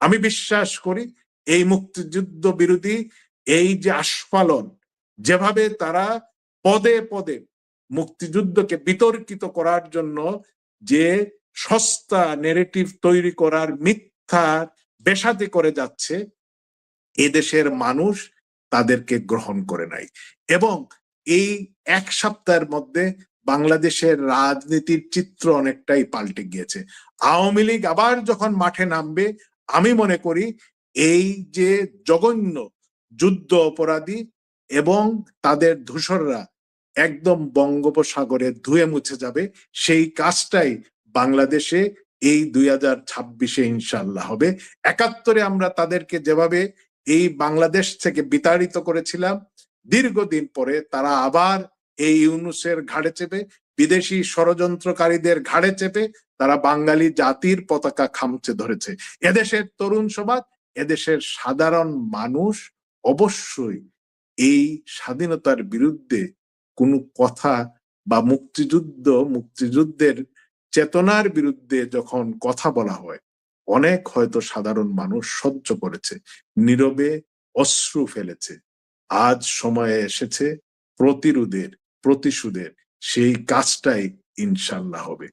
আমি বিশ্বাস করি এই মুক্তিযুদ্ধ বিরোধী, এই যে আস্ফালন, যেভাবে তারা পদে পদে মুক্তিযুদ্ধকে বিতর্কিত করার জন্য যে সস্তা নেরেটিভ তৈরি করার মিথ্যা বেসাতে করে যাচ্ছে এদেশের মানুষ তাদেরকে গ্রহণ করে নাই। এবং এই এক সপ্তাহের মধ্যে বাংলাদেশের রাজনীতির চিত্র অনেকটাই পাল্টে গিয়েছে। আওয়ামী লীগ আবার যখন মাঠে নামবে আমি মনে করি এই যে জঘন্য যুদ্ধ অপরাধী এবং তাদের ধূসররা একদম বঙ্গোপসাগরে ধুয়ে মুছে যাবে, সেই কাজটাই বাংলাদেশে এই দুই হাজার ছাব্বিশে ইনশাল্লাহ হবে। একাত্তরে আমরা তাদেরকে যেভাবে এই বাংলাদেশ থেকে বিতাড়িত করেছিলাম, দীর্ঘদিন পরে তারা আবার এই ইউনুসের ঘাড়ে চেপে, বিদেশি ষড়যন্ত্রকারীদের ঘাড়ে চেপে তারা বাঙালি জাতির পতাকা খামচে ধরেছে। এদেশের তরুণ সমাজ, এদেশের সাধারণ মানুষ অবশ্যই এই স্বাধীনতার বিরুদ্ধে কোনো কথা বা মুক্তিযুদ্ধ, মুক্তিযুদ্ধের চেতনার বিরুদ্ধে যখন কথা বলা হয়, অনেক হয়তো সাধারণ মানুষ সহ্য করেছে, নীরবে অশ্রু ফেলেছে। আজ সময়ে এসেছে প্রতিরোধের, প্রতিশোধের, সেই কাজটাই ইনশাল্লাহ হবে।